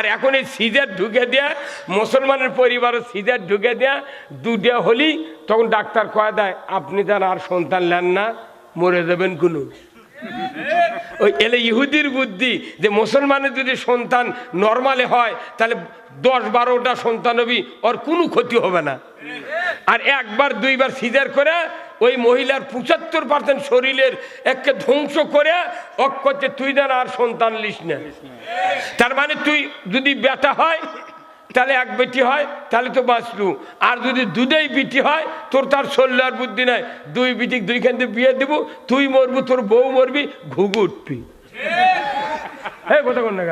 আর এখন এই সিজার ঢুকে দেয়া, মুসলমানের পরিবারের সিজার ঢুকে দেয়া দুটা হলি তখন ডাক্তার কয়ে দেয়, আপনি তার আর সন্তান নেন না, মরে যাবেন কোনো। ওই এলে ইহুদির বুদ্ধি যে মুসলমানের যদি সন্তান নর্মালে হয়, তাহলে দশ বারোটা সন্তান হবি, ওর কোনো ক্ষতি হবে না। আর একবার দুইবার সিজার করে ওই মহিলার পঁচাত্তর পার্সেন্ট শরীরের একে ধ্বংস করে ওক করছে তুই যেন আর সন্তান লিস না। তার মানে তুই যদি বেটা হয় তাহলে এক বেটি হয় তাহলে তো বাঁচলু। আর যদি দুধেই বিটি হয় তোর তার শরীর আর বুদ্ধি নাই। দুই বিটি দুইখান দিয়ে বিয়ে দেবো তুই মরবি তোর বউ মরবি ঘুঘু উঠবি। হ্যাঁ কথা কোন না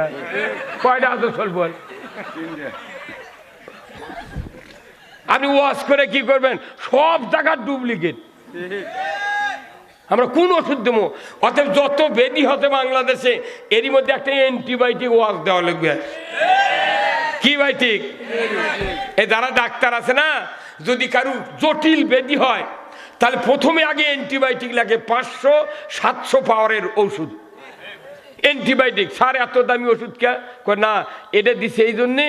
কয়টা চল বল? আপনি ওয়াশ করে কি করবেন? সব জায়গার ডুপ্লিকেট। আমরা কোন ওষুধ দেবো? অতএব যত বেদি হতে বাংলাদেশে, এরই মধ্যে একটা অ্যান্টিবায়োটিক ওয়াশ দেওয়া লাগবে। কি ভাই ঠিক এই যারা ডাক্তার আছে না, যদি কারু জটিল বেদি হয়, তাহলে প্রথমে আগে অ্যান্টিবায়োটিক লাগে পাঁচশো, সাতশো পাওয়ারের ওষুধ অ্যান্টিবায়োটিক, স্যার, এত দামি ওষুধ কে? না, এটা দিছে এই জন্যে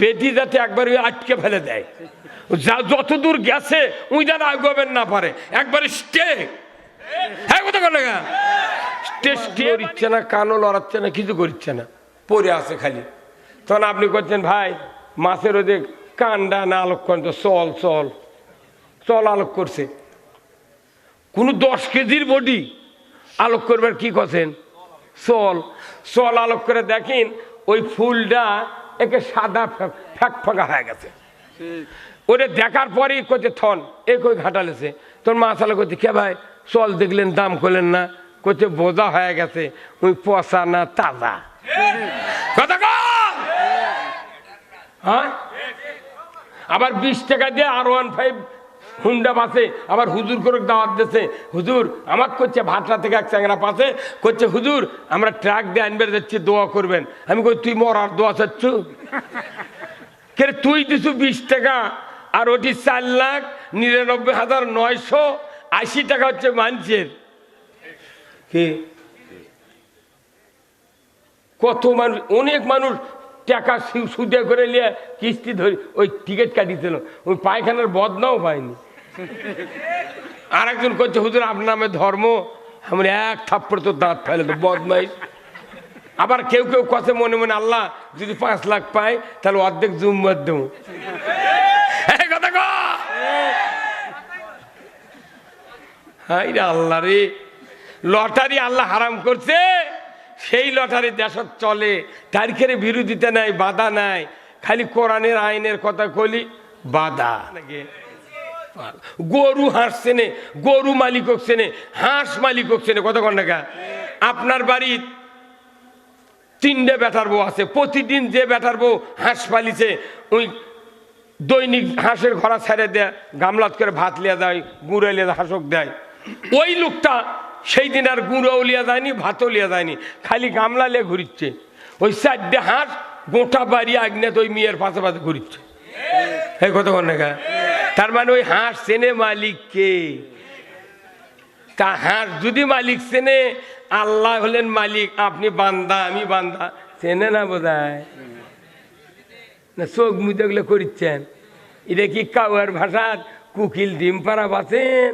বেদি যাতে একবার আটকে ফেলে দেয়। যা যত দূর গেছে, উই যেন আগাবেন না পারে। একবারে স্টে। হ্যাঁ কথা বলে স্টে না, কানও লড়াচ্ছে না, কিছু করছে না। পড়ে আছে খালি। তখন আপনি করছেন, ভাই, মাছের ওদের কান্ডা না আলোক করেন চল চল। চল আলোক করছে। কোনো দশ কেজির বডি আলোক করবার কি করছেন? চল। চল আলোক করে দেখেন, ওই ফুলটা একে সাদা ফ্যাক ফাঁকা হয়ে গেছে। ওরে দেখার পরেই করছে থন, এ কই ঘাটালেছে তোর মা চালা করছে কে ভাই, চল দেখলেন দাম করলেন না। করছে বোঝা হয়ে গেছে, ওই পচা না তাজা। কথা হ্যাঁ? আবার বিশ টাকা দিয়ে আর ওয়ান ফাইভ হুন্ডা পাশে আবার হুজুর করে দাওয়াত দিয়েছে হুজুর আমার করছে ভাটরা থেকে এক চ্যাংরা পাশে করছে হুজুর, আমরা ট্রাক দিয়ে আনবে যাচ্ছি, দোয়া করবেন। আমি কই, তুই মর আর দোয়া চাচ্ছ? কে তুই দিছু বিশ টাকা আর ওটি চার লাখ নিরানব্বই হাজার নয়শো আশি টাকা হচ্ছে মানুষের। কত মানুষ, অনেক মানুষ টাকা সুদে করে নিয়ে কিস্তি ধরে ওই টিকিট কাটিয়েছিল ওই পায়খানার বদনাও পায়নি। আর একজন করছে হুজুর, আপনার নামে ধর্ম। আমরা এক থাপ্পড় তো দাঁত ফেলে তো বদমাই আবার কেউ কেউ কথা মনে মনে আল্লাহ যদি পাঁচ লাখ পায়, তাহলে অর্ধেক জুম্মার দেবো এই কথা কও। হাই রে আল্লাহ রে। লটারি আল্লাহ হারাম করছে, সেই লটারি দেশত চলে। তারিখের বিরোধিতা নাই, বাধা নাই। খালি কোরআনের আইনের কথা কলি বাধা গরু হাঁস চেনে গরু মালিক চেনে হাঁস মালিক চেনে কত ঘণ্টা আপনার বাড়ির তিনটে বেটার বউ আছে, প্রতিদিন যে বেটার বউ হাঁস পালিছে, ওই দৈনিক হাঁসের ঘোড়া ছেড়ে দেয়, গামলাত করে ভাত লিয়া দেয় গুঁড়ো লিয়া হাঁসক দেয়। ওই লোকটা সেই দিন আর গুঁড়োও লিয়া যায়নি ভাতও লিয়া যায়নি খালি গামলা লিয়ে ঘুরিচ্ছে। ওই চারটে হাঁস গোটা বাড়ি আগ্নেত ওই মেয়ের পাশে পাশে ঘুরিচ্ছে। এই কতক্ষণ দেখা তার মানে ওই হাঁস চেনে মালিক কে? তা হাঁস যদি মালিক চেনে, আল্লাহ হলেন মালিক, আপনি বান্দা, আমি বান্দা। চেনে না বোধ না, চোখ মুদে গুলো করিচ্ছেন। এটা কি কাউয়ার ভাষার? কুকিল ডিম পাড়া বাঁচেন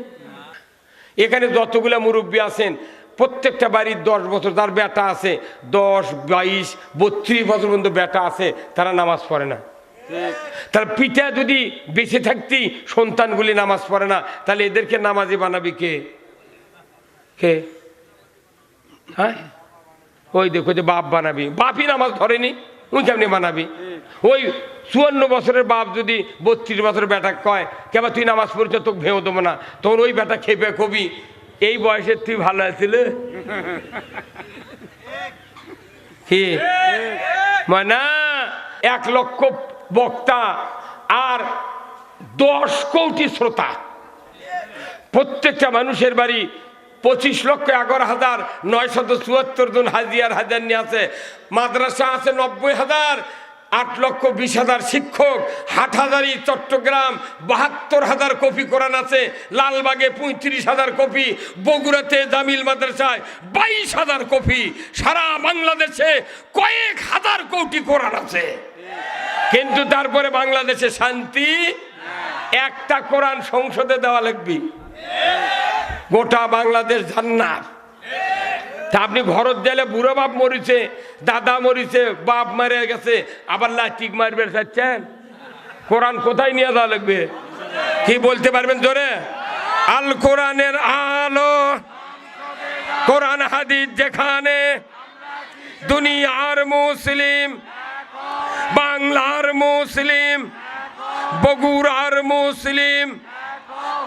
এখানে যতগুলো মুরব্বী আছেন, প্রত্যেকটা বাড়ির দশ বছর তার বেটা আছে, দশ, বাইশ, বত্রিশ বছর পর্যন্ত বেটা আছে, তারা নামাজ পড়ে না। তার পিতা যদি বেঁচে থাকতেই সন্তানগুলি নামাজ পড়ে না, তাহলে এদেরকে নামাজি বানাবি কে? কে? হ্যাঁ? ওই দেখো যে বাপ বানাবি। বাপই নামাজ ধরেনি। ওই কেমনি মানাবি? ওই চুয়ান্ন বছরের বাপ যদি বত্রিশ বছরের বেটা কয় কেবা তুই নামাজ পড়ছ তোকে ভেঙে দেবো না। তখন ওই বেটা খেপে কবি, এই বয়সে তুই ভালো আছিল এক লক্ষ বক্তা আর দশ কোটি শ্রোতা। প্রত্যেকটা মানুষের বাড়ি পঁচিশ লক্ষ এগারো হাজার নয়শত চুয়াত্তর জন হাজিয়ার হাজার নিয়ে আছে। মাদ্রাসা আছে নব্বই হাজার, আট লক্ষ বিশ হাজার শিক্ষক হাটহাজারি চট্টগ্রাম, বাহাত্তর হাজার কপি কোরআন আছে, লালবাগে পঁয়ত্রিশ হাজার কপি, বগুড়াতে জামিল মাদ্রাসায় বাইশ হাজার কপি, সারা বাংলাদেশে কয়েক হাজার কোটি কোরআন আছে। কিন্তু তারপরে বাংলাদেশে শান্তি? একটা কোরআন সংসদে দেওয়া লাগবে। গোটা বাংলাদেশ জান্নাত। তা আপনি ঘরত দিলে বুড়ো বাপ মরিছে, দাদা মরিছে, বাপ মারে গেছে, আবার লাস্টিক মারবে, চাচ্ছেন? কোরআন কোথায় নিয়ে যাওয়া লাগবে? কি বলতে পারবেন জোরে? আল কোরআনের আলো, কোরআন হাদিস যেখানে, দুনিয়ার মুসলিম, বাংলার মুসলিম, বগুড়ার মুসলিম,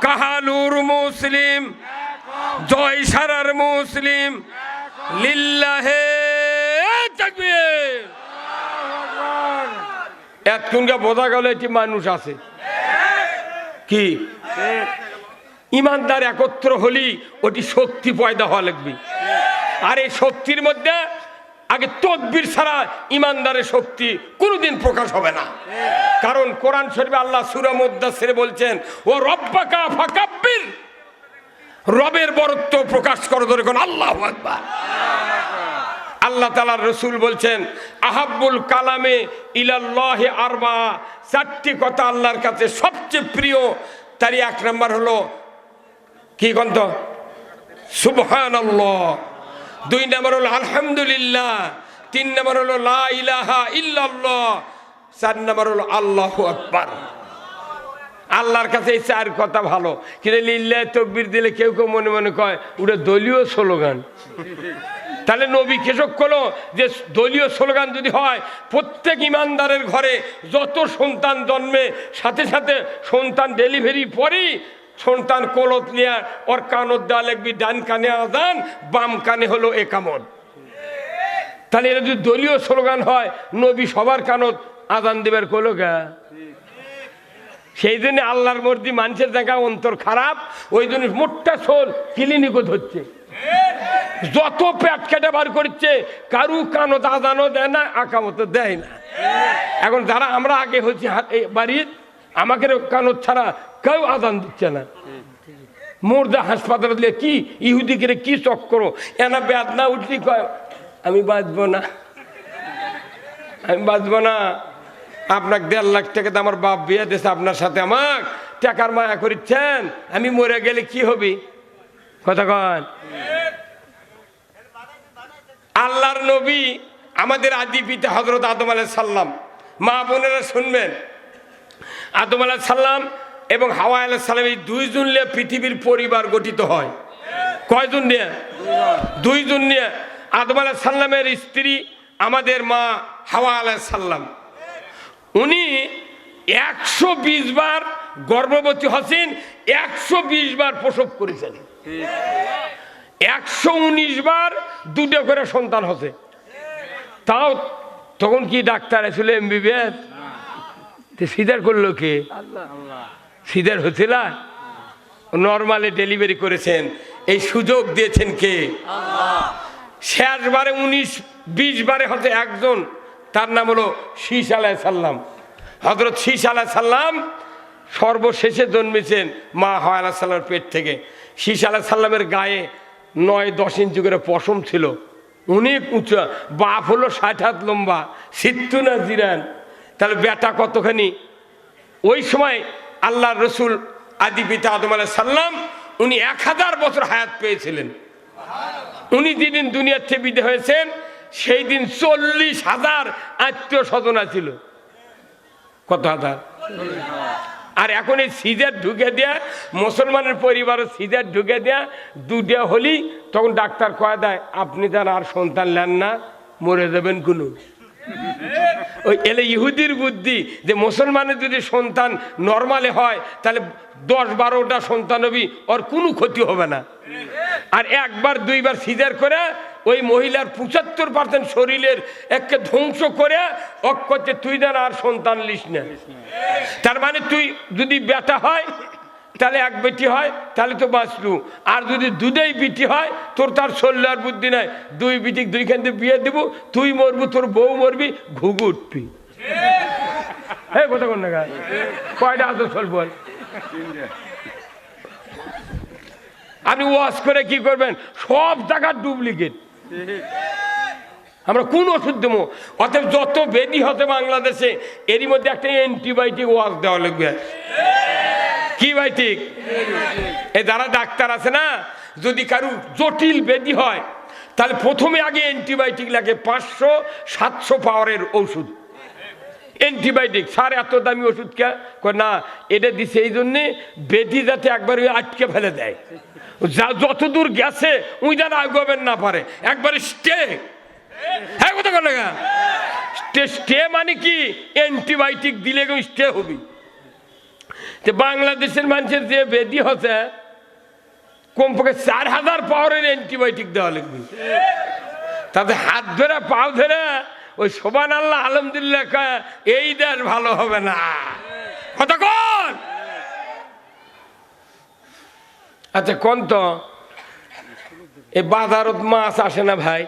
কাহালুর মুসলিম জয়সারার মুসলিম। লিল্লাহে এতক্ষণকে বোঝা গেল এটি মানুষ আছে। কি? ইমানদার একত্র হলি ওটি শক্তি পয়দা হওয়া লাগবে। আর এই শক্তির মধ্যে আগে তদবির ছাড়া ইমানদারের শক্তি কোনোদিন প্রকাশ হবে না। কারণ কোরআন শরীফে আল্লাহ সুরা মুদাসিরে বলছেন, ও রব্বাকা ফাকাব্বির। রবের বরত্ব প্রকাশ করো ধরে কোন আল্লাহ আল্লাহ তালার রসুল বলছেন, আহাব্বুল কালামে ইলাল্লাহে আরবা। চারটি কথা আল্লাহর কাছে সবচেয়ে প্রিয়। তারই এক নম্বর হলো, কি গন্ধ সুবহান দুই নম্বর হলো, আলহামদুলিল্লাহ। তিন নম্বর হলো, লা ইলাহা ইল্লাল্লাহ। চার নম্বর হলো, আল্লাহু আকবার। আল্লাহর কাছে এই চার কথা ভালো। কিন্তু লিল্লা তকবির দিলে কেউ কেউ মনে মনে কয়, ওটা দলীয় স্লোগান। তাহলে নবী কেশক করল যে, দলীয় স্লোগান যদি হয়, প্রত্যেক ইমানদারের ঘরে যত সন্তান জন্মে, সাথে সাথে সন্তান ডেলিভারি পরেই সন্তান কলত নিয়ে, ওর কানত দেওয়া লাগবি, ডান কানে আদান বাম কানে হলো একামত। তাহলে এটা যদি দলীয় স্লোগান হয়, নবী সবার কানত আদান দেবার কলো গা সেই জন্য আল্লাহর মর্দি মানুষের দেখা অন্তর খারাপ, ওই জন্য মোটটা সোল ক্লিনিকও ধরছে যত পেট কেটে বার করছে, কারু কানো দাদানো দেয় না আঁকা মতো দেয় না। এখন যারা আমরা আগে হচ্ছি বাড়ির, আমাকে কানত ছাড়া কেউ আদান দিচ্ছে না। মোর্দা হাসপাতালে দিলে কি ইহুদিকে কি চক্কর? এনা বেদ না উঠলি কয়, আমি বাঁচবো না। আমি বাঁচবো না। আপনাকে দেড় লাখ টাকা আমার বাপ বিয়ে দিয়েছে, আপনার সাথে আমার টাকার মায়া করিচ্ছেন। আমি মরে গেলে কি হবি? কথা কন। আল্লাহর নবী আমাদের আদি পিতা হজরত আদম আলাহ সাল্লাম মা বোনেরা শুনবেন। আদম আলাহ সাল্লাম এবং হাওয়া আলাহ সাল্লাম এই দুইজন নিয়ে পৃথিবীর পরিবার গঠিত হয়। কয়জন নিয়ে? দুইজন নিয়ে। আদম আলাহ সাল্লামের স্ত্রী আমাদের মা হাওয়া আলাহ সাল্লাম উনি একশো বিশ বার গর্ভবতী হসেন একশো বিশ বার প্রসব করেছেন। একশো উনিশ বার দুটো করে সন্তান হসে তাও তখন কি ডাক্তার আসলে এমবিবিএস? সিদার করল কে? সিদার হচ্ছিল নর্মালে ডেলিভারি করেছেন। এই সুযোগ দিয়েছেন কে? শেষবারে উনিশ, বিশ বারে হতে একজন। তার নাম হলো শীষ আলাহ সাল্লাম হজরত শীষ আলাহ সাল্লাম সর্বশেষে জন্মেছেন মা হয় আলাহ সাল্লামের পেট থেকে। শীষ আলাহ সাল্লামের গায়ে নয় দশ ইঞ্চি করে পশম ছিল। অনেক উঁচু। বাপ হলো ষাট হাত লম্বা সিত্তু না জিরান তাহলে বেটা কতখানি? ওই সময় আল্লাহ রসুল আদি পিতা আদম আলাহ সাল্লাম উনি এক হাজার বছর হায়াত পেয়েছিলেন। উনি যেদিন দুনিয়ার থেকে বিদে হয়েছেন সেই দিন চল্লিশ হাজার আত্মীয় স্বজন ছিল কত হাজার? আর এখন এই সিজার ঢুকে দেয়া, মুসলমানের পরিবারের সিজার ঢুকে দেয়া দুটা হলি তখন ডাক্তার কয়া দেয়, আপনি তার আর সন্তান নেন না, মরে যাবেন কোনো। ওই এলে ইহুদির বুদ্ধি যে মুসলমানের যদি সন্তান নর্মালে হয়, তাহলে দশ বারোটা সন্তান হবি, ওর কোনো ক্ষতি হবে না। আর একবার দুইবার সিজার করে ওই মহিলার পঁচাত্তর পার্সেন্ট শরীরের একে ধ্বংস করে অক করছে তুই যেন আর সন্তান লিস না। তার মানে তুই যদি বেটা হয় তাহলে এক বেটি হয় তাহলে তো বাঁচলু। আর যদি দুধেই বিটি হয় তোর তার শরীর আর বুদ্ধি নাই। দুই বিটি দুইখান দিয়ে বিয়ে দিব তুই মরবি তোর বউ মরবি ঘুঘু উঠবি। হ্যাঁ কথা কোন না কয়টা চল বল? আপনি ওয়াশ করে কি করবেন? সব জায়গার ডুপ্লিকেট। আমরা কোন ওষুধ দেবো? অতএব যত বেদি হতে বাংলাদেশে, এরই মধ্যে একটা অ্যান্টিবায়োটিক ওয়াশ দেওয়া লাগবে। কি বাইটিক এই যারা ডাক্তার আছে না, যদি কারু জটিল বেদি হয়, তাহলে প্রথমে আগে অ্যান্টিবায়োটিক লাগে পাঁচশো, সাতশো পাওয়ারের ওষুধ অ্যান্টিবায়োটিক স্যার এত দামি ওষুধ কে? না, এটা দিছে এই জন্যে বেদি যাতে একবার ওই আটকে ফেলে দেয়। যা যত দূর গেছে উই যেন আগাবেন না পারে। একবারে স্টে। হ্যাঁ স্টে স্টে মানে কি? অ্যান্টিবায়োটিক দিলে স্টে হবি। যে বাংলাদেশের মানুষের যে বেদি হচ্ছে, কমপক্ষে চার হাজার পাওয়ারের অ্যান্টিবায়োটিক দেওয়া লাগবে। তাতে হাত ধরে পাও ধরে ওই সোবান আল্লাহ আলহামদুলিল্লাহ কয়, এই দেশ ভালো হবে না। কতক্ষণ আচ্ছা কোন তো। এই বাজারত মাছ আসে না ভাই?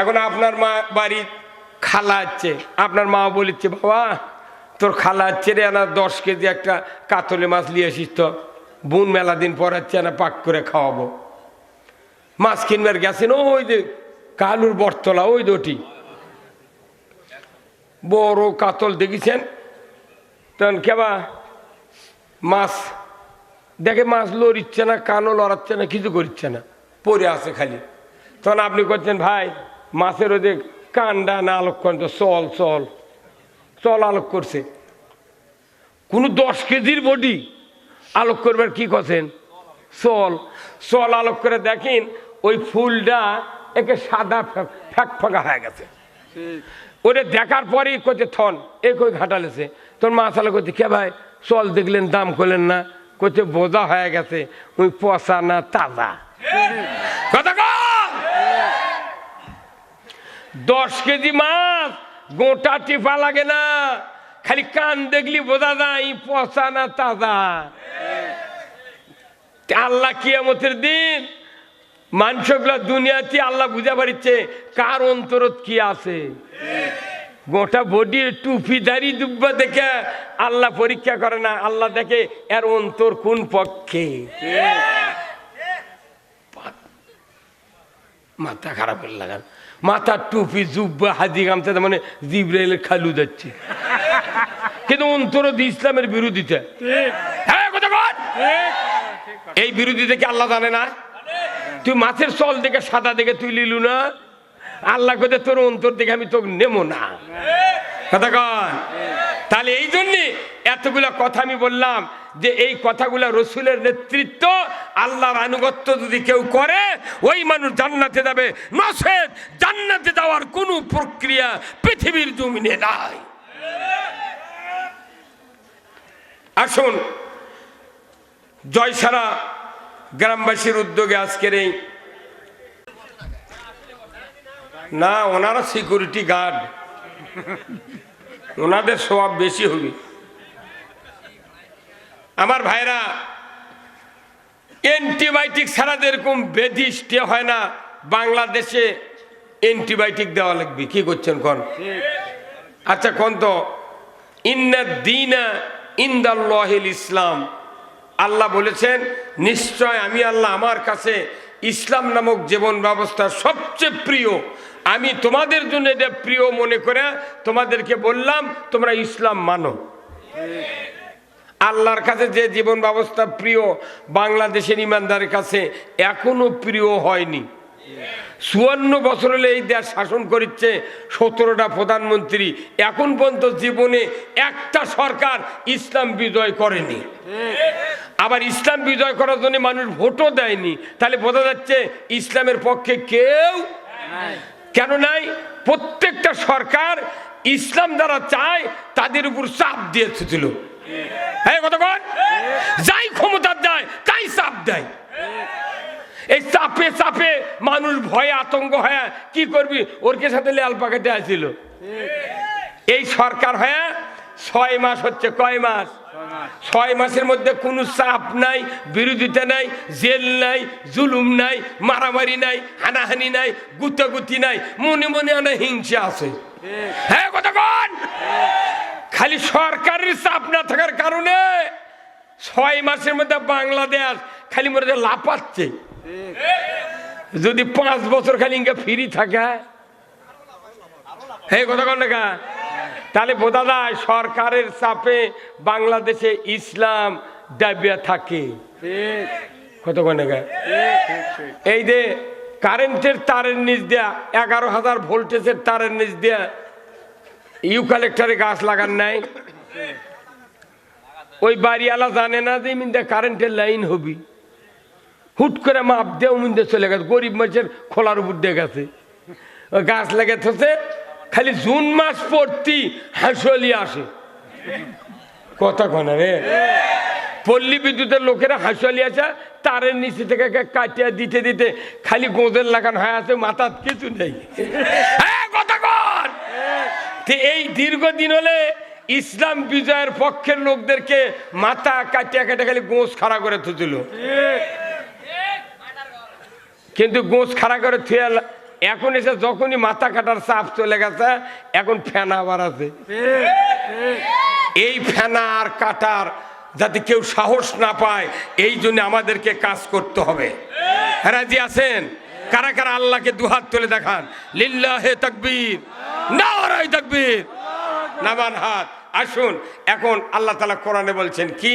এখন আপনার মা বাড়ি খালা আছে আপনার মা বলিচ্ছে বাবা তোর খালা হচ্ছে রে না দশ কেজি একটা কাতলে মাছ নিয়ে আসিস তো। বোন মেলা দিন পরাচ্ছে না পাক করে খাওয়াবো। মাছ কিনবার গেছেন ওই যে কালুর বটতলা ওই দুটি। বড় কাতল দেখেছেন? তখন কেবা মাছ। দেখে মাছ লড়িচ্ছে না, কানও লড়াচ্ছে না, কিছু করছে না পরে আছে খালি। তখন আপনি করছেন, ভাই, মাছের যে কান্ডা না আলোক করেন চল চল। চল আলোক করছে। কোনো দশ কেজির বডি আলোক করবার কি করছেন? চল। চল আলোক করে দেখেন, ওই ফুলটা একে সাদা ফ্যাক ফাঁকা হয়ে গেছে। ওরে দেখার পরেই করছে থন, এ কই ঘাটালেছে তোর মা সালা করছে কে ভাই, চল দেখলেন দাম করলেন না। করছে বোঝা হয়ে গেছে, ওই পচা না তাজা। কথা দশ কেজি মাছ, গোটা টিপা লাগে না। খালি কান দেখলি বোঝা যায় পচা না তাজা। আল্লাহ কিয়ামতের দিন মানুষগুলা দুনিয়াতে আল্লাহ বুঝা পারিচ্ছে কার অন্তরত কি আছে? গোটা বডি টুপি দাড়ি দুব্বা দেখে আল্লাহ পরীক্ষা করে না, আল্লাহ দেখে এর অন্তর কোন পক্ষে? মাথা খারাপ লাগান মাথার টুপি, জুব্বা, হাজি গামছা মানে জিব্রাইলের খালু যাচ্ছে। কিন্তু অন্তর ইসলামের বিরোধিতা। হ্যাঁ এই বিরোধিতা কি আল্লাহ জানে না? তুই মাছের চল দেখে সাদা দেখে তুই লিলু না? আল্লাহ কোথায় তোর অন্তর দিকে আমি তোকে নেব না। কথা কন তাহলে এই জন্যে এতগুলা কথা আমি বললাম যে এই কথাগুলা রসুলের নেতৃত্ব, আল্লাহর আনুগত্য যদি কেউ করে, ওই মানুষ জান্নাতে যাবে। নসেদ জান্নাতে যাওয়ার কোনো প্রক্রিয়া পৃথিবীর জমিনে নাই। আসুন, জয়সারা গ্রামবাসীর উদ্যোগে আজকের এই না ওনারা সিকিউরিটি গার্ড ওনাদের স্বভাব বেশি হবে। আমার ভাইরা অ্যান্টিবায়োটিক ছাড়া যেরকম বেধি স্টে হয় না, বাংলাদেশে অ্যান্টিবায়োটিক দেওয়া লাগবে। কি করছেন কোন? আচ্ছা কন তো। ইন্না দিনা ইন্দাল্লাহিল ইসলাম। আল্লাহ বলেছেন, নিশ্চয় আমি আল্লাহ আমার কাছে ইসলাম নামক জীবন ব্যবস্থা সবচেয়ে প্রিয় আমি তোমাদের জন্য এটা প্রিয় মনে করে তোমাদেরকে বললাম, তোমরা ইসলাম মানো। আল্লাহর কাছে যে জীবন ব্যবস্থা প্রিয়, বাংলাদেশের ইমানদারের কাছে এখনও প্রিয় হয়নি। চুয়ান্ন বছর হলে এই দেশ শাসন করছে সতেরোটা প্রধানমন্ত্রী, এখন পর্যন্ত জীবনে একটা সরকার ইসলাম বিজয় করেনি। আবার ইসলাম বিজয় করার জন্য মানুষ ভোটও দেয়নি। তাহলে বোঝা যাচ্ছে ইসলামের পক্ষে কেউ কেন নাই? প্রত্যেকটা সরকার ইসলাম যারা চায়, তাদের উপর চাপ দিয়েছিল হ্যাঁ কতক্ষণ যাই ক্ষমতা দেয়, তাই চাপ দেয়। এই চাপে চাপে মানুষ ভয়ে আতঙ্ক হয়ে কি করবি? ওর কে সাথে লেয়াল পাকাতে আসছিল। এই সরকার হয়ে ছয় মাস হচ্ছে, কয় মাস? ছয় মাসের মধ্যে কোনো চাপ নাই, বিরোধিতা নাই, জেল নাই, জুলুম নাই, মারামারি নাই, হানাহানি নাই, গুতাগুতি নাই, মনে মনে অনেক হিংসা আছে। হ্যাঁ কতক্ষণ খালি সরকারের চাপ না থাকার কারণে ছয় মাসের মধ্যে বাংলাদেশ খালি মনে হয় লাপাচ্ছে যদি পাঁচ বছর খালি ইনকা ফ্রি থাকে হ্যাঁ? কথা কন না তাহলে যায় সরকারের চাপে বাংলাদেশে ইসলাম দাবিয়া থাকে। এই যে কারেন্টের তারের নিচ দেয়া, এগারো হাজার ভোল্টেজের তারের নিচ দেয়া ইউ কালেক্টরে গাছ লাগান নাই। ওই বাড়িওয়ালা জানে না যে মিন্দে কারেন্টের লাইন হবি। হুট করে মাপ দিয়ে মিন্দে চলে গেছে, গরিব মানুষের খোলার উপর দিয়ে গেছে। ওই গাছ লেগে থসে খালি জুন মাস পড়তি হাঁসলি আসে। কথা কনা রে। পল্লী বিদ্যুতের লোকেরা হাঁসলি আসে, তারের নিচে থেকে কাটিয়া দিতে দিতে খালি গোঁদের লাগান হয়ে আছে মাথার কিছু নেই। কথা এই দীর্ঘদিন হলে ইসলাম বিজয়ের পক্ষের লোকদেরকে মাথা কাটিয়া কাটিয়া খালি গোঁস খাড়া করে থুছিল কিন্তু গোঁস খাড়া করে থুয়ে এখন এসে যখনই মাথা কাটার চাপ চলে গেছে, এখন ফেনা আবার আছে। এই ফেনা আর কাটার যাতে কেউ সাহস না পায়, এই জন্য আমাদেরকে কাজ করতে হবে। রাজি আছেন? কারা কারা আল্লাহকে দুহাত তুলে দেখান? লিল্লাহে তাকবীর নারাই তাকবীর নামান হাত। আসুন, এখন আল্লাহ তালা কোরআনে বলছেন কি?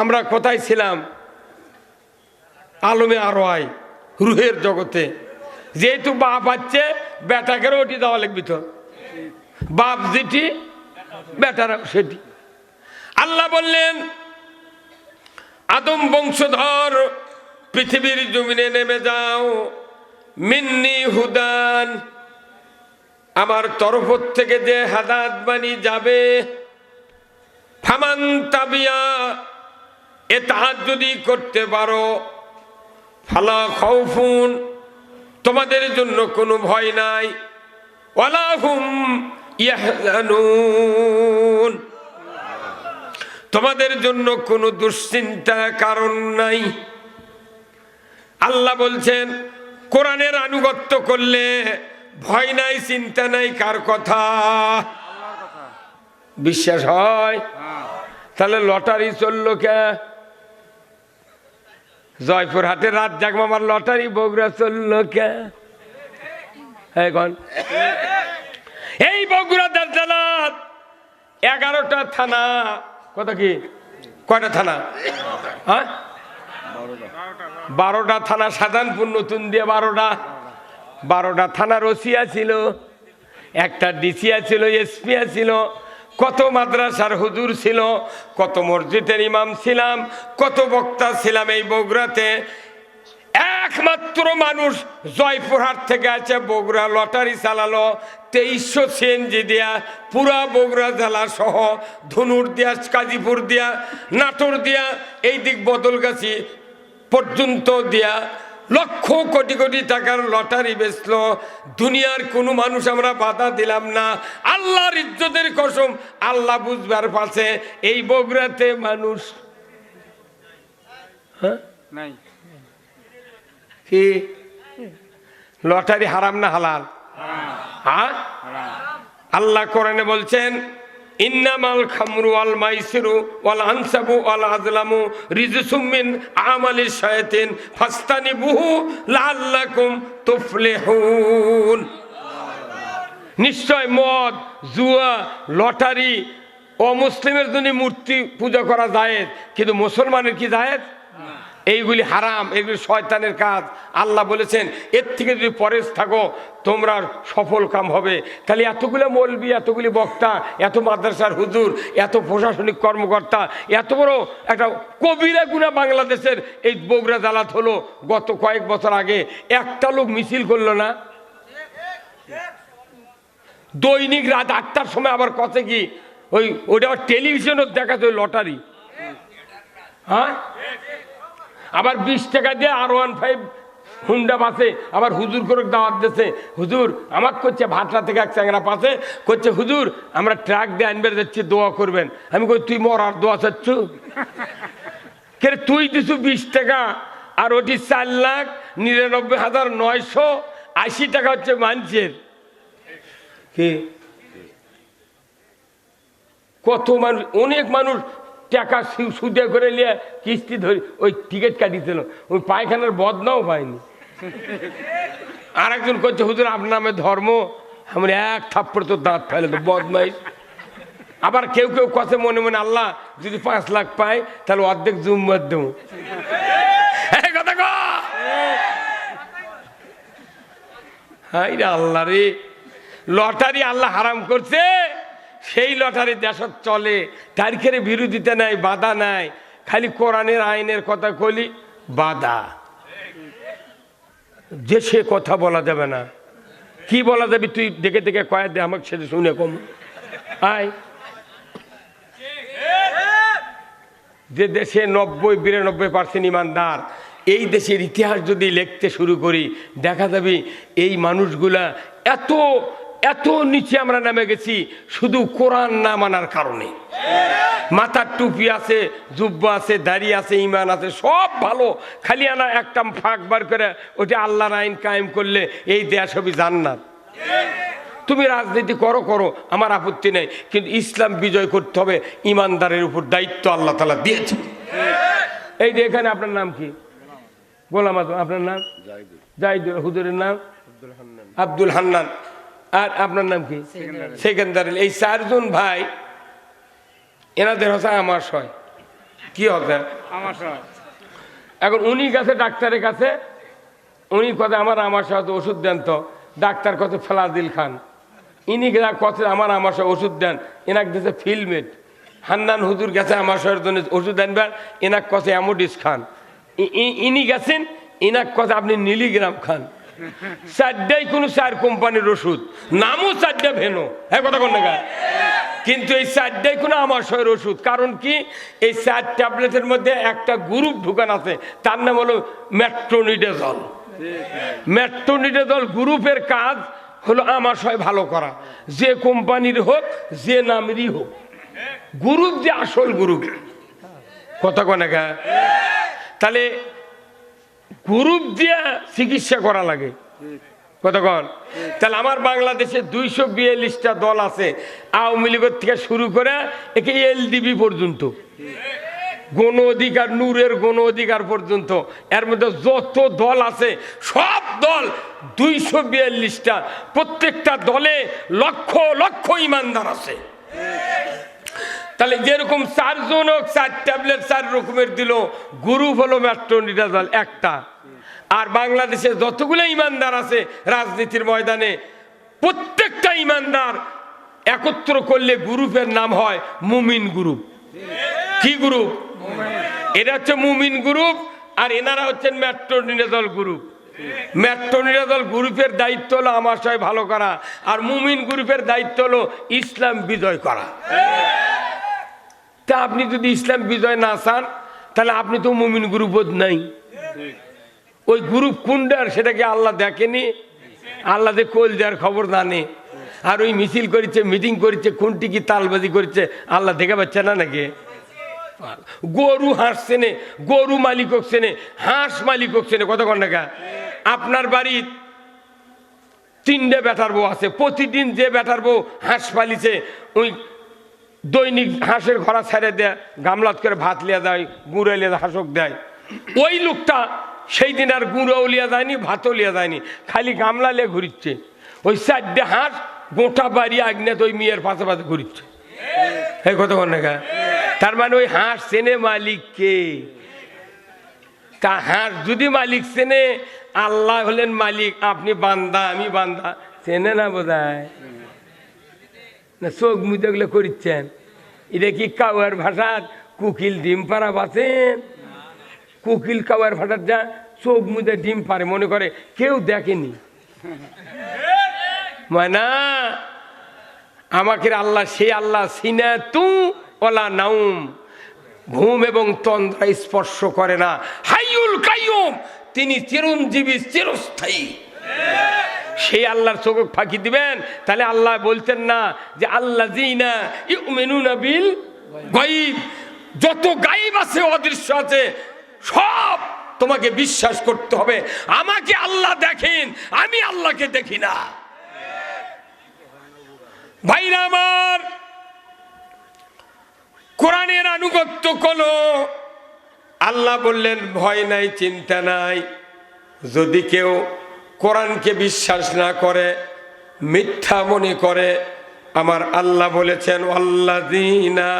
আমরা কোথায় ছিলাম? আলমে আরও রুহের জগতে। যেহেতু বাপ আছে বেটাকেরও ওটি দেওয়া লাগবি তো। বাপ যেটি, বেটারা সেটি। আল্লাহ বললেন, আদম বংশধর, পৃথিবীর জমিনে নেমে যাও। মিন্নি হুদান, আমার তরফ থেকে যে হাদাত বাণী যাবে, ফামান তাবিয়া এ তাহার যদি করতে পারো। ফালা খৌফুন তোমাদের জন্য কোনো ভয় নাই। ওয়ালাহুম ইয়াহজানুন তোমাদের জন্য কোনো দুশ্চিন্তা কারণ নাই। আল্লাহ বলছেন কোরআনের আনুগত্য করলে ভয় নাই চিন্তা নাই কার কথা? বিশ্বাস হয়? হ্যাঁ। তাহলে লটারি চলল কে? জয়পুর হাটে রাত জাগমামার লটারি বগুড়া চলল কে? এখন এই বগুড়া দার্জানাত এগারোটা থানা। কত কি? কয়টা থানা? হ্যাঁ? বারোটা থানা সাধারণপুর নতুন দিয়ে বারোটা। বারোটা থানার ওসিয়া ছিল, একটা ডিসিয়া ছিল, এসপিয়া ছিল। কত মাদ্রাসার হুজুর ছিল, কত মসজিদের ইমাম ছিলাম, কত বক্তা ছিলাম এই বগুড়াতে। একমাত্র মানুষ জয়পুরহাট থেকে আছে, বগুড়া লটারি চালালো, তেইশশো সিএনজি দিয়া, পুরা বগুড়া জেলা সহ, ধনুর দিয়া, কাজীপুর দিয়া, নাটোর দিয়া এই দিক বদলগাছি পর্যন্ত দিয়া লক্ষ কোটি কোটি টাকার লটারি বেচলো। দুনিয়ার কোনো মানুষ আমরা বাধা দিলাম না। আল্লাহর ইজ্জতের কসম আল্লাহ বুঝবার পাশে এই বগুড়াতে মানুষ। হ্যাঁ? কি? লটারি হারাম না হালাল? হ্যাঁ? আল্লাহ কোরআনে বলছেন ইন্নামাল খামরু আল মাইসিরু ওয়াল আনসাবু আল আজলামু রিজসুম মিন আমালিশ শায়াতিন ফাস্তানিবুহু লাআল্লাকুম তুফলিহুন। নিশ্চয় মদ, জুয়া, লটারি, অমুসলিমের জন্য মূর্তি পূজা করা যায় কিন্তু মুসলমানের কি জায়েজ? এইগুলি হারাম এগুলি শয়তানের কাজ। আল্লাহ বলেছেন, এর থেকে যদি পরেশ থাকো, তোমরা সফল কাম হবে। তাহলে এতগুলো মলবি, এতগুলি বক্তা, এত মাদ্রাসার হুজুর, এত প্রশাসনিক কর্মকর্তা, এত বড় একটা কবিরা গুণা বাংলাদেশের এই বগুড়া জালাত হলো গত কয়েক বছর আগে। একটা লোক মিছিল করল না? দৈনিক রাত আটটার সময় আবার কত কি? ওই, ওটা টেলিভিশনও দেখাচ্ছে ওই লটারি। হ্যাঁ? আবার বিশ টাকা দিয়ে আর ওয়ান ফাইভ হুন্ডা পাশে আবার হুজুর করে দাওয়াত দিচ্ছে হুজুর আমার করছে ভাটরা থেকে এক চ্যাংরা পাশে, করছে, হুজুর, আমরা ট্রাক দিয়ে আনবে যাচ্ছি, দোয়া করবেন। আমি কই, তুই মরার দোয়া চাচ্ছ? কে তুই দিছু বিশ টাকা, আর ওটি চার লাখ নিরানব্বই হাজার নয়শো আশি টাকা হচ্ছে মানুষের। কি? কত মানুষ, অনেক মানুষ টাকা সুদে করে নিয়ে কিস্তি ধরে, ওই টিকিট কাটিছিল। ওই পায়খানার বদনাও পায়নি আর একজন করছে হুজুর, আপনার নামে ধর্ম। আমরা এক থাপ্পড় তো দাঁত ফেলে তো বদমাইশ। আবার কেউ কেউ কথা মনে মনে, আল্লাহ, যদি পাঁচ লাখ পাই, তাহলে অর্ধেক কও। হাই রে আল্লাহ রে, লটারি আল্লাহ হারাম করছে। সেই লটারি দেশত চলে, তারিখের বিরোধিতা নাই, বাধা নাই, খালি কোরআনের আইনের কথা কলি বাধা। যে সে কথা বলা যাবে না। কি বলা যাবে তুই দেখে দেখে কয়া দে, আমাকে সেটা শুনে কম। আয়। যে দেশে নব্বই, বিরানব্বই পার্সেন্ট ইমানদার, এই দেশের ইতিহাস যদি লিখতে শুরু করি, দেখা যাবে এই মানুষগুলা এত এত নিচে আমরা নামে গেছি, শুধু কোরআন না মানার কারণে। মাথার টুপি আছে, জুব্বা আছে, দাড়ি আছে ইমান আছে, সব ভালো। খালি আনা একটা ফাঁক বার করে ওটা আল্লাহর আইন কায়েম করলে এই দেশ হবে জান্নাত। তুমি রাজনীতি করো করো, আমার আপত্তি নেই। কিন্তু ইসলাম বিজয় করতে হবে ইমানদারের উপর দায়িত্ব আল্লাহ তালা দিয়েছে এই যে এখানে আপনার নাম কি? গোলাম আপনার নাম? জাহিদুল হুজুরের নাম? আব্দুল হান্নান। আর আপনার নাম কি? সেকেন্দার এই চারজন ভাই এনাদের হচ্ছে আমার সয়। কি হবে আমার এখন উনি গেছে ডাক্তারের কাছে উনি কথা আমার আমার সাথে ওষুধ দেন তো। ডাক্তার কত ফেলাদিল খান। ইনি কথা আমার আমার সাথে ওষুধ দেন। এনাক দিয়েছে ফিলমেট। হান্নান হুজুর গেছে আমার সাথে জন্য ওষুধ আনবেন এনাক কথা অ্যামোডিস খান। ইনি গেছেন এনাক কথা আপনি নীলিগ্রাম খান। চারটাই কোনো চার কোম্পানির ওষুধ। নামও চারটা ভেনো। হ্যাঁ কথা কোন টাকা কিন্তু এই চারটাই কোনো আমার শয়ের ওষুধ। কারণ কি? এই চার ট্যাবলেটের মধ্যে একটা গ্রুপ ঢুকান আছে। তার নাম হলো ম্যাট্রোনিডেজল। ম্যাট্রোনিডেজল গ্রুপের কাজ হলো আমাশয় ভালো করা। যে কোম্পানির হোক, যে নামেরই হোক। গ্রুপ যে আসল গ্রুপ। কথা কনেকা তাহলে গ্রুপ দিয়ে চিকিৎসা করা লাগে। কতক্ষণ তাহলে আমার বাংলাদেশে দুইশো বিয়াল্লিশটা দল আছে, আওয়ামী লীগের থেকে শুরু করে একে এলডিবি পর্যন্ত। গণ অধিকার, নূরের গণ অধিকার পর্যন্ত। এর মধ্যে যত দল আছে, সব দল দুইশো বিয়াল্লিশটা। প্রত্যেকটা দলে লক্ষ লক্ষ ইমানদার আছে। তাহলে যেরকম চারজন হোক, চার ট্যাবলেট, চার রকমের দিল, গ্রুপ হলো ম্যাট্রোনিডাজল একটা। আর বাংলাদেশে যতগুলো ইমানদার আছে রাজনীতির ময়দানে, প্রত্যেকটা ইমানদার একত্র করলে গ্রুপের নাম হয় মুমিন গ্রুপ। কি গ্রুপ? এটা হচ্ছে মুমিন গ্রুপ, আর এনারা হচ্ছেন ম্যাট্রোনিডাজল গ্রুপ। ম্যাট্রোনিডাজল গ্রুপের দায়িত্ব হলো আমার সবাই ভালো করা, আর মুমিন গ্রুপের দায়িত্ব হলো ইসলাম বিজয় করা। তা আপনি যদি ইসলাম বিজয় না চান, তাহলে আপনি তো মুমিন গ্রুপ নাই। ওই গ্রুপ কোনটার সেটাকে আল্লাহ দেখেনি, আল্লাহ কোল দেওয়ার খবর জানে। আর ওই মিছিল করেছে, মিটিং করেছে, কোনটি কি তালবাজি করেছে, আল্লাহ দেখে পাচ্ছে না নাকি? গরু হাঁস চেনে, গরু মালিক চেনে, হাঁস মালিক চেনে কত টাকা আপনার বাড়ির তিনটে বেটার বউ আছে, প্রতিদিন যে বেটার বউ হাঁস পালিছে, ওই দৈনিক হাঁসের ঘোড়া ছেড়ে দেয়, গামলাত করে ভাত লিয়া দেয়, গুঁড়ো লিয়া হাঁসক দেয়। ওই লোকটা সেই দিন আর গুঁড়ো লিয়া যায়নি ভাতও লিয়া যায়নি খালি গামলা লিয়ে ঘুরিচ্ছে। ওই চারটে হাঁস গোটা বাড়ি আগ্নেত ওই মেয়ের পাশে পাশে ঘুরিচ্ছে। এই কতক্ষণ দেখা তার মানে ওই হাঁস চেনে মালিককে তা হাঁস যদি মালিক চেনে, আল্লাহ হলেন মালিক, আপনি বান্দা, আমি বান্দা। চেনে না বোধ না চোখ মুদে গুলো করিচ্ছেন? এটা কি কাউয়ার ভাষার কুকিল ডিম পাড়া বাঁচেন কুকিল কাউয়ার ভাষার যা চোখ মুদে ডিম পারে, মনে করে কেউ দেখেনি। ময়না আমাকে আল্লাহ সে আল্লাহ সিনা তু ওলা নাউম। ঘুম এবং তন্দ্রা স্পর্শ করে না। হাইউল কাইয়ুম, তিনি চিরঞ্জীবী, চিরস্থায়ী। সেই আল্লাহর চোখ ফাঁকি দিবেন? তাহলে আল্লাহ বলতেন না যে আল্লাহ জিনা ইউমিনুনা বিল গাইব যত গাইব আছে, অদৃশ্য আছে, সব তোমাকে বিশ্বাস করতে হবে। আমাকে আল্লাহ দেখেন, আমি আল্লাহকে দেখি না। ভাইরা আমার, কোরআনের আনুগত্য করো। আল্লাহ বললেন, ভয় নাই, চিন্তা নাই। যদি কেউ কোরআনকে বিশ্বাস না করে, মিথ্যা মনে করে, আমার আল্লাহ বলেছেন, আল্লাযীনা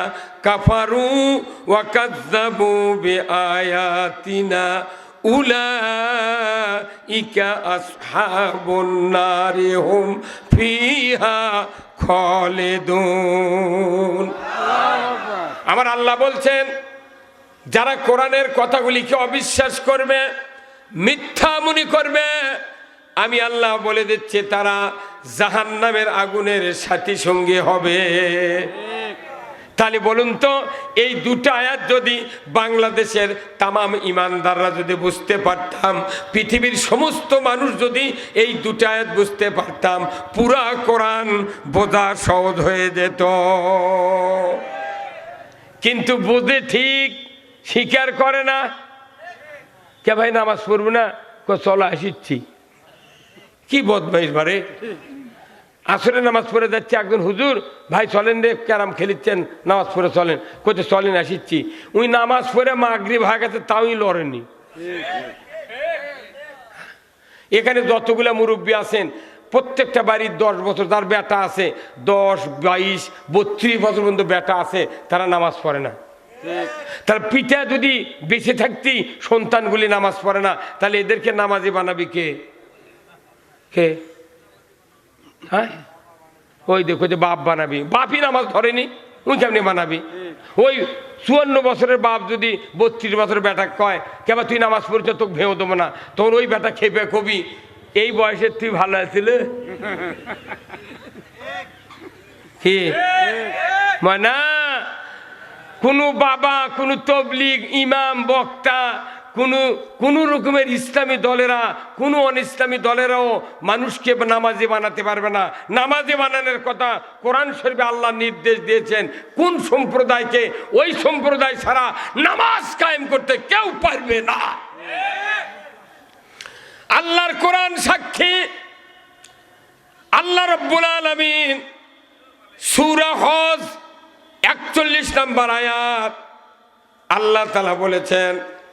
কাফারু ওয়া কাযযাবু বিআয়াতিনা, উলাইকা আসহাবুন নারি হুম ফিহা খালিদুন। আমার আল্লাহ বলছেন, যারা কোরআনের কথাগুলিকে অবিশ্বাস করবে, মিথ্যা মনে করবে আমি আল্লাহ বলে দিচ্ছি, তারা জাহান্নামের আগুনের সাথী সঙ্গী হবে। তাহলে বলুন তো, এই দুটো আয়াত যদি বাংলাদেশের তামাম ইমানদাররা যদি বুঝতে পারতাম, পৃথিবীর সমস্ত মানুষ যদি এই দুটো আয়াত বুঝতে পারতাম, পুরা কোরআন বোঝা সহজ হয়ে যেত। কিন্তু বুঝে ঠিক স্বীকার করে না। কে ভাই নামাজ পড়ব না? চলো আসিচ্ছি। কি বদমাইশ বারে আসরে নামাজ পড়ে যাচ্ছে একজন হুজুর, ভাই, চলেন রে, ক্যারাম খেলিচ্ছেন, নামাজ পড়ে চলেন। কোথায় চলেন, আসিচ্ছি। উনি নামাজ পড়ে মাগরি আছে তাওই লড়েনি। এখানে যতগুলা মুরব্বী আছেন, প্রত্যেকটা বাড়ির দশ বছর তার বেটা আছে, দশ, বাইশ, বত্রিশ বছর পর্যন্ত বেটা আছে, তারা নামাজ পড়ে না। তার পিতা যদি বেঁচে থাকতি সন্তানগুলি নামাজ পড়ে না, তাহলে এদেরকে নামাজি বানাবি কে? কে? হ্যাঁ? ওই দেখো যে বাপ বানাবি। বাপই নামাজ ধরেনি। ওই কেমনি বানাবি? ওই চুয়ান্ন বছরের বাপ যদি বত্রিশ বছরের বেটা কয় কেবা তুই নামাজ পড়ছ তোকে ভেও দেবো না। তোর ওই বেটা খেপে কবি। এই বয়সের তুই ভালো আছিলে? কি? মানে কোনো বাবা, কোনো তবলিগ, ইমাম, বক্তা কোনো কোনো রকমের ইসলামী দলেরা, কোনো অন ইসলামী দলেরাও মানুষকে নামাজি বানাতে পারবে না। নামাজি বানানোর কথা কোরআন শরীফে আল্লাহ নির্দেশ দিয়েছেন। কোন সম্প্রদায়কে? ওই সম্প্রদায় ছাড়া নামাজ কায়েম করতে কেউ পারবে না। আল্লাহর কোরআন সাক্ষী, আল্লাহ রব্বুল আলমিন সুরা হজ একচল্লিশ নম্বর আয়াত আল্লাহ তালা বলেছেন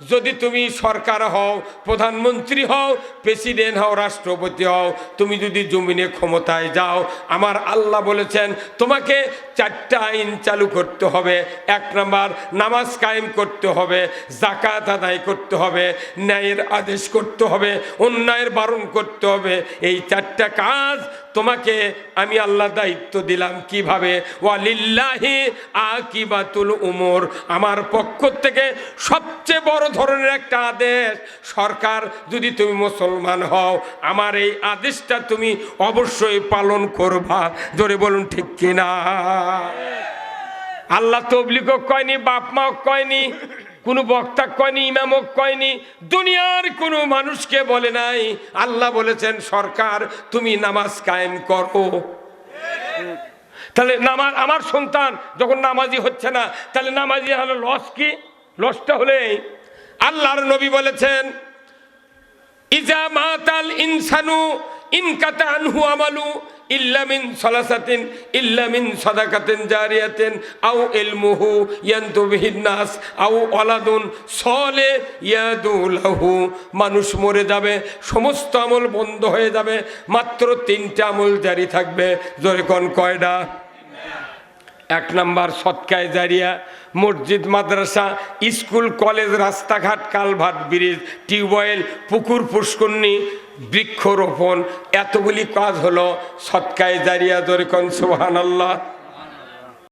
যদি তুমি সরকার হও, প্রধানমন্ত্রী হও, প্রেসিডেন্ট হও, রাষ্ট্রপতি হও, তুমি যদি জমিনে ক্ষমতায় যাও, আমার আল্লাহ বলেছেন, তোমাকে চারটা আইন চালু করতে হবে। এক নম্বর, নামাজ কায়েম করতে হবে জাকাত আদায় করতে হবে, ন্যায়ের আদেশ করতে হবে, অন্যায়ের বারণ করতে হবে। এই চারটা কাজ তোমাকে আমি আল্লাহ দায়িত্ব দিলাম কীভাবে? ওয়ালিল্লাহি আকিবাতুল উমর। আমার পক্ষ থেকে সবচেয়ে বড় ধরনের একটা আদেশ, সরকার যদি তুমি মুসলমান হও, আমার এই আদেশটা তুমি অবশ্যই পালন করবা। জোরে বলুন, ঠিক কিনা? আল্লাহ তবলিকক কয়নি, বাপ মাও কয়নি? কোনো বক্তা কয়নি, ইমামক কয়নি, দুনিয়ার কোনো মানুষকে বলে নাই, আল্লাহ বলেছেন, সরকার, তুমি নামাজ কায়েম করো। তাহলে নামাজ আমার সন্তান যখন নামাজি হচ্ছে না, তাহলে নামাজি হলো লস কি? লসটা হলে আল্লাহর নবী বলেছেন, ইজা মাতাল ইনসানু ইনকাতা আনহু আমালু ইল্লামিন সলাসাতিন ইল্লামিন সদাকাতিন জারিয়াতিন আউ ইলমুহু ইয়ান্তু বিহিন নাস, আও ওয়ালাদুন সলে ইয়াদুলাহু মানুষ মরে যাবে, সমস্ত আমল বন্ধ হয়ে যাবে, মাত্র তিনটা আমল জারি থাকবে। জোরে কোন কয়ডা? এক নাম্বার সৎকায় জারিয়া, মসজিদ, মাদ্রাসা, স্কুল, কলেজ, রাস্তাঘাট, কালভার্ট, ব্রিজ, টিউবওয়েল, পুকুর, পুষ্করণী বৃক্ষরোপণ এতগুলি কাজ হলো সৎকায় দাঁড়িয়া জোরে সুহান সুবহানাল্লাহ।